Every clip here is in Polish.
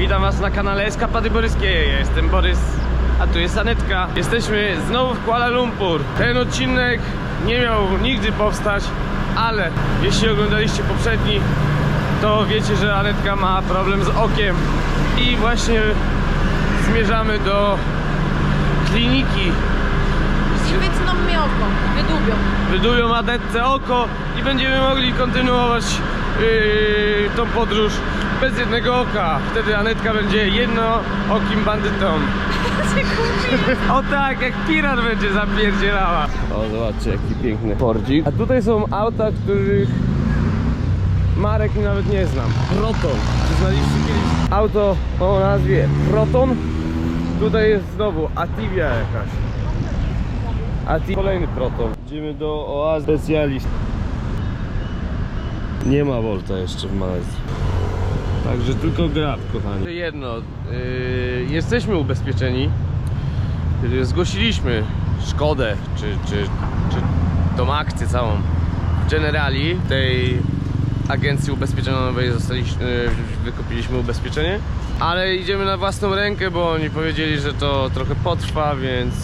Witam was na kanale Eskapady Boryskie. Ja jestem Borys, a tu jest Anetka. Jesteśmy znowu w Kuala Lumpur. Ten odcinek nie miał nigdy powstać, ale jeśli oglądaliście poprzedni, to wiecie, że Anetka ma problem z okiem i właśnie zmierzamy do kliniki. I wytną mi oko, wydubią. Wydują Anetce oko i będziemy mogli kontynuować yy, tą podróż bez jednego oka. Wtedy Anetka będzie jednookim bandytą. o tak, jak pirat będzie zapierdzielała. O, zobaczcie, jaki piękny Fordzik. A tutaj są auta, których marek nawet nie znam. Proton. Czy znaliście kiedyś auto o nazwie Proton? Tutaj jest znowu Ativia jakaś. A ty kolejny proton. Idziemy do oazy specjalist. Nie ma Volta jeszcze w Malezji. Także tylko Grab, kochani. Jedno, yy, jesteśmy ubezpieczeni. Yy, Zgłosiliśmy szkodę, czy, czy, czy tą akcję całą w Generali, tej agencji ubezpieczeniowej zostaliśmy, yy, wykupiliśmy ubezpieczenie. Ale idziemy na własną rękę, bo oni powiedzieli, że to trochę potrwa, więc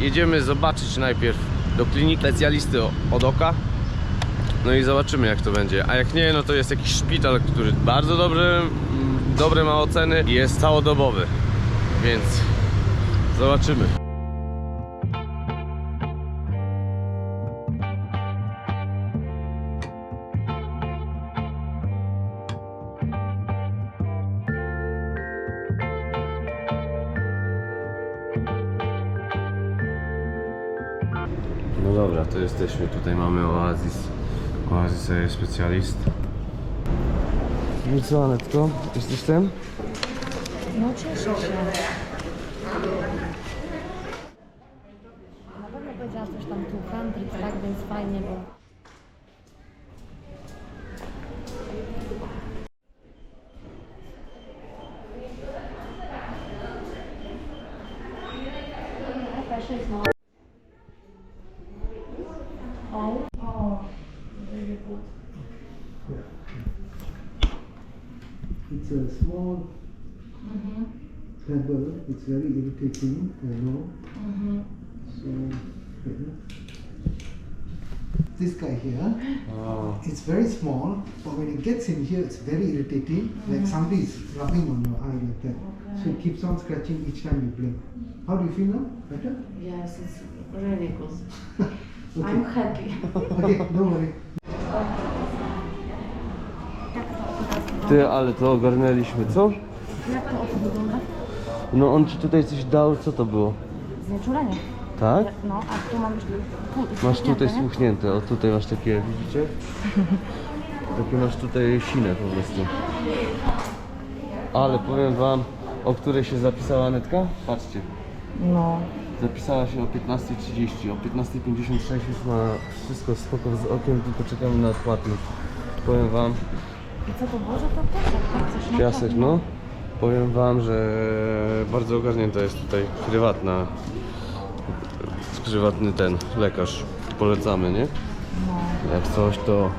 jedziemy zobaczyć najpierw do kliniki specjalisty od oka. No i zobaczymy jak to będzie. A jak nie, no to jest jakiś szpital, który bardzo dobrze, dobre ma oceny i jest całodobowy. Więc zobaczymy. No dobra, to jesteśmy. Tutaj mamy Oasis. Oasis Air Specjalist. No i co, Anetko? Jesteś ten? No cieszę się. Na pewno powiedziała coś tam 200, tak, więc fajnie było. A small pebble. It's very irritating, I know. Mm-hmm. So, yeah. this guy here, O, it's very small, but when it gets in here, it's very irritating. Like mm-hmm. somebody is rubbing on your eye like that. Okay. So it keeps on scratching each time you blink. How do you feel now? Better? Yes, it's really good. Okay. I'm happy. okay, don't worry. Ty, ale to ogarnęliśmy, co? Jak to oko wygląda? No on ci tutaj coś dał, co to było? Znieczulenie. Tak? No, a tu mam Masz tutaj nie? spuchnięte, o tutaj masz takie, widzicie? Takie masz tutaj sinę po prostu. Ale powiem wam, o której się zapisała Netka? Patrzcie. No. Zapisała się o 15.30, o 15.56 już ma wszystko spoko z okiem, tylko czekamy na płatność. Powiem wam, I co to było, że to piasek? Coś na piasek pewno. no, powiem wam, że bardzo ogarnięta jest tutaj prywatna, prywatny ten lekarz. Polecamy, nie? No. Jak coś to,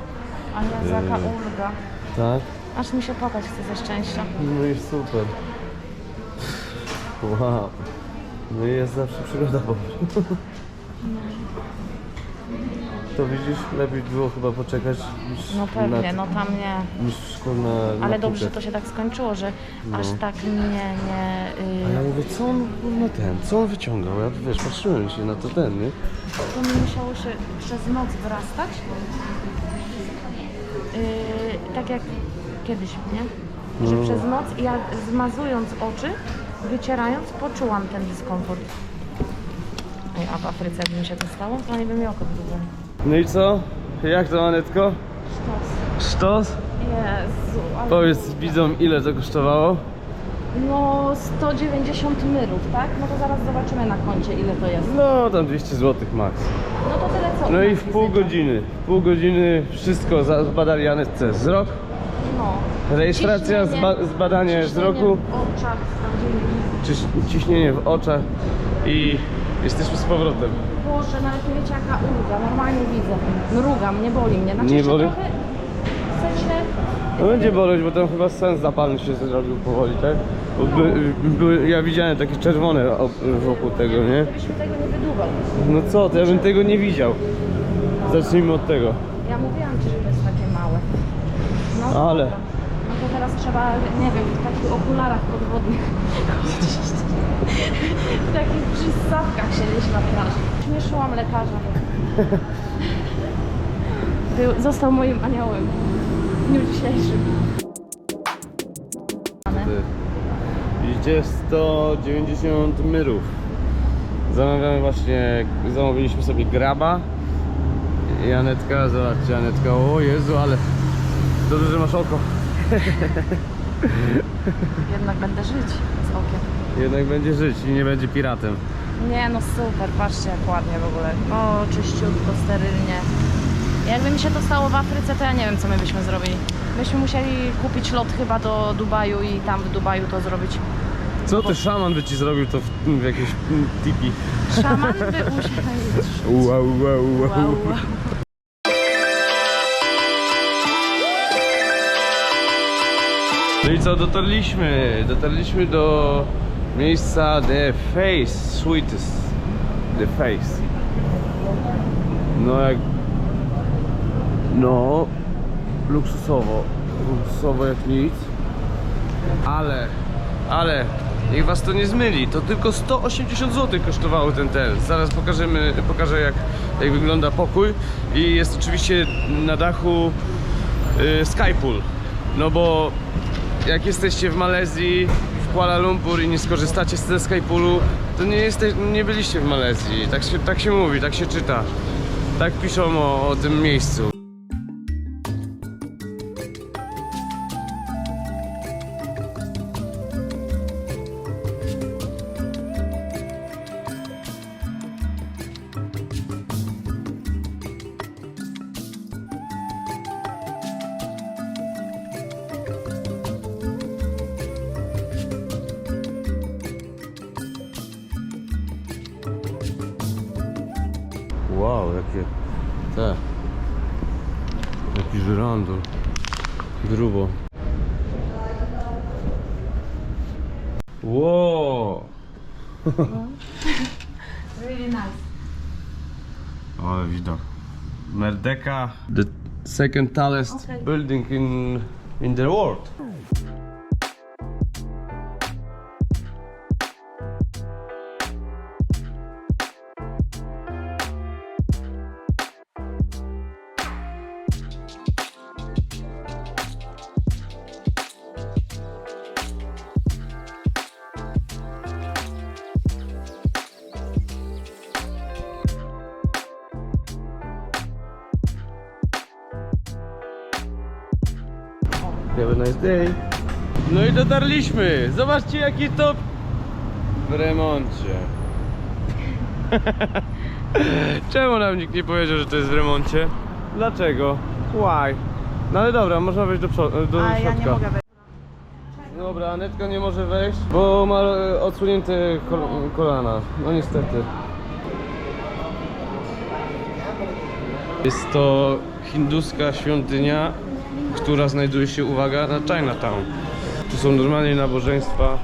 A ja jaka Yy. ulga. tak? Aż mi się płakać chce ze szczęścia. No i super. Wow. No i jest zawsze przygoda po prostu. To widzisz, lepiej było chyba poczekać niż No pewnie, na, no tam nie. niż szkolna Ale dobrze, że to się tak skończyło, że aż tak nie, nie... A ja mówię, co on, no ten, co on wyciągał? Ja wiesz, patrzyłem się na to ten, nie? to mi musiało się przez noc wyrastać. Yy, tak jak kiedyś, nie? Że No. przez noc ja zmazując oczy, wycierając, poczułam ten dyskomfort. Ej, a w Afryce jakby mi się to stało, to nie by mi oko wydubiło. No i co? Jak to, Anetko? Sztos. Sztos? Jezu, ale... Powiedz widzom, ile to kosztowało? No 190 myrów, tak? No to zaraz zobaczymy na koncie ile to jest. No, tam 200 zł max. No to tyle co No i w pół godziny, w pół godziny wszystko zbadali Anetce wzrok, No. rejestracja, zba zbadanie wzroku, w oczach, ciśnienie w oczach i jesteśmy z powrotem. Boże, nawet nie wiecie jaka ulga, normalnie widzę. Mrugam, nie boli mnie. Znaczy Nie jeszcze boli? trochę, w sensie No będzie boleć, bo tam chyba sens zapalny się zrobił powoli, tak? Bo by, by, ja widziałem takie czerwone o- wokół tego, nie? Mi tego nie wydłubał. No co, to ja bym tego nie widział. Zacznijmy od tego. Ja mówiłam ci, że to jest takie małe. No, Ale. dobra. No to teraz trzeba, nie wiem, w takich okularach podwodnych. w takich przystawkach siedzieć na plaży. Śmieszyłam lekarza. Był, został moim aniołem w dniu dzisiejszym. Idzie 190 myrów. Zamawiamy właśnie, zamówiliśmy sobie graba. I Anetka, zobaczcie Anetka, o Jezu, ale dobrze, że masz oko. Jednak będę żyć z okiem. Jednak będzie żyć i nie będzie piratem. Nie no super, patrzcie jak ładnie w ogóle. O, czyściutko, sterylnie. Jakby mi się to stało w Afryce, to ja nie wiem co my byśmy zrobili. Myśmy musieli kupić lot chyba do Dubaju i tam w Dubaju to zrobić. Co ty szaman by ci zrobił to w, w jakieś mm, tipi? Szaman by musiał Wow, wow, wow. Wow, wow. No i co, dotarliśmy, dotarliśmy do miejsca The Face Sweetest. The Face. No jak... No... Luksusowo. Luksusowo jak nic. Ale... Ale... Niech was to nie zmyli, to tylko 180 zł kosztowało ten ten. Zaraz pokażemy, pokażę jak, jak wygląda pokój. I jest oczywiście na dachu y, Skypool. No bo jak jesteście w Malezji, Kuala Lumpur i nie skorzystacie z tego Skypoolu, to nie, jeste, nie byliście w Malezji. Tak się, tak się mówi, tak się czyta. Tak piszą o, o tym miejscu. Żyrandol. Grubo. Wow! Really nice. Ale widok. Merdeka. The second tallest Okay. building in in the world. A nice day. No i dotarliśmy. Zobaczcie jaki to w remoncie. Czemu nam nikt nie powiedział, że to jest w remoncie? Dlaczego? Why? No ale dobra, można wejść do, przodu, do A ja środka. nie mogę wejść. Dobra, Anetka nie może wejść, bo ma e, odsunięte kol kolana. No niestety. Jest to hinduska świątynia, która znajduje się, uwaga, na Chinatown. Tu są normalnie nabożeństwa.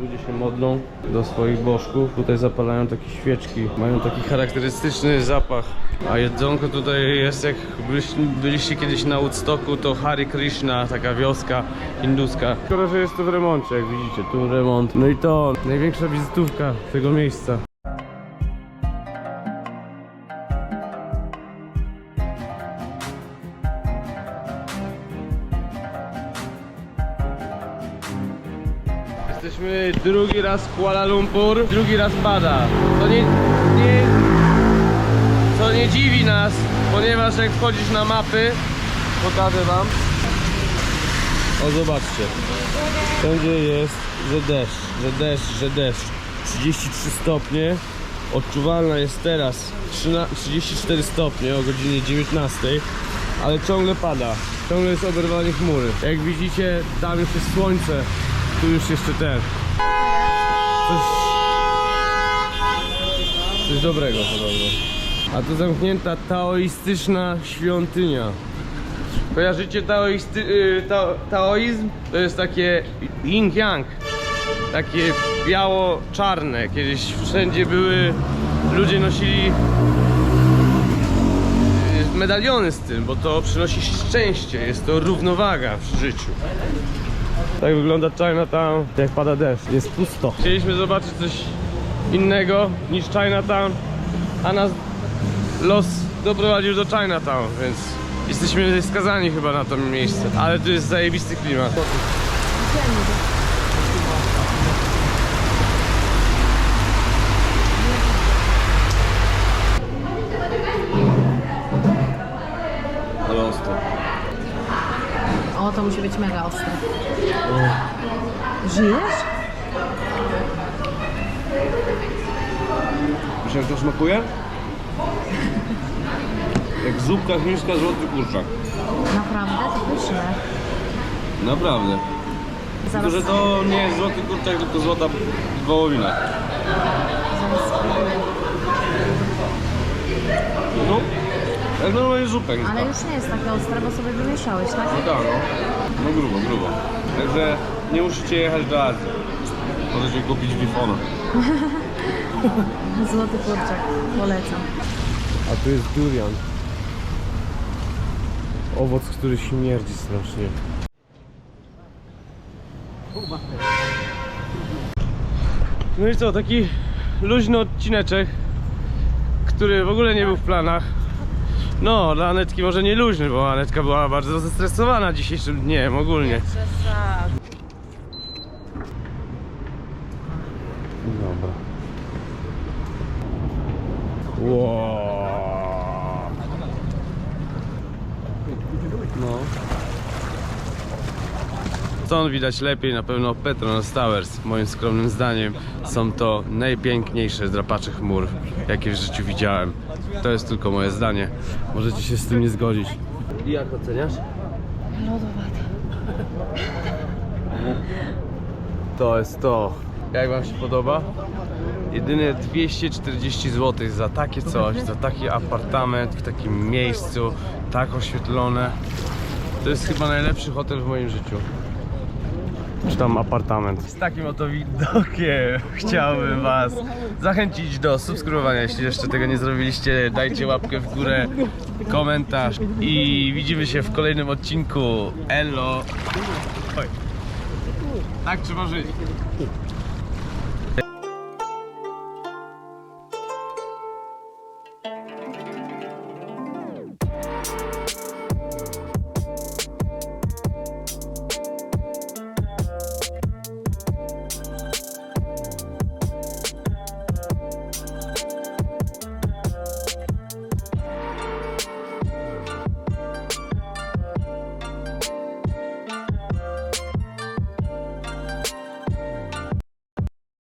Ludzie się modlą do swoich bożków. Tutaj zapalają takie świeczki. Mają taki charakterystyczny zapach. A jedzonko tutaj jest jak byliście, kiedyś na Woodstocku, to Hari Krishna, taka wioska hinduska. Szkoda, że jest to w remoncie, jak widzicie, tu remont. No i to największa wizytówka tego miejsca. Jesteśmy drugi raz w Kuala Lumpur, drugi raz pada. To nie, nie, to nie dziwi nas, ponieważ jak wchodzisz na mapy, pokażę wam. O zobaczcie, wszędzie jest, że deszcz, że deszcz, że deszcz. 33 stopnie, odczuwalna jest teraz 13 34 stopnie o godzinie 19, ale ciągle pada, ciągle jest oberwanie chmury. Jak widzicie, tam już jest słońce, tu już jeszcze ten. Coś, coś dobrego podobno. A to zamknięta taoistyczna świątynia. Kojarzycie taoisty, y, ta, taoizm? To jest takie yin-yang. Takie biało-czarne. Kiedyś wszędzie były, ludzie nosili y, medaliony z tym, bo to przynosi szczęście, jest to równowaga w życiu. Tak wygląda Chinatown, jak pada deszcz, jest pusto. Chcieliśmy zobaczyć coś innego niż Chinatown, a nas los doprowadził do Chinatown, więc jesteśmy skazani chyba na to miejsce. Ale tu jest zajebisty klimat ostro. O, to musi być mega ostre. Żyjesz? Wiesz jak to smakuje? Jak zupka chińska złoty kurczak. Naprawdę? To pyszne. Naprawdę. Tylko, Zaraz, że to nie jest złoty kurczak, tylko złota wołowina. zaraz spróbuję. No, jak normalnie zupek. Ale już nie jest takie ostre, bo sobie wymieszałeś, tak? No tak, no. No grubo, grubo. Także nie musicie jechać do Azji. Możecie kupić bifona. Złoty kurczak. Polecam. A tu jest durian. Owoc, który śmierdzi strasznie. No i co, taki luźny odcineczek, który w ogóle nie był w planach. No, dla Anetki może nie luźny, bo Anetka była bardzo zestresowana dzisiejszym dniem ogólnie. Dobra. Wow. No. Stąd widać lepiej na pewno Petronas Towers. Moim skromnym zdaniem są to najpiękniejsze drapacze chmur, jakie w życiu widziałem. To jest tylko moje zdanie. Możecie się z tym nie zgodzić. I jak oceniasz? Lodowate. To jest to. Jak wam się podoba? Jedyne 240 zł za takie coś, za taki apartament w takim miejscu, tak oświetlone. To jest chyba najlepszy hotel w moim życiu. Czy tam apartament. Z takim oto widokiem chciałbym was zachęcić do subskrybowania. Jeśli jeszcze tego nie zrobiliście, dajcie łapkę w górę, komentarz i widzimy się w kolejnym odcinku. Elo. Oj. Tak trzeba żyć.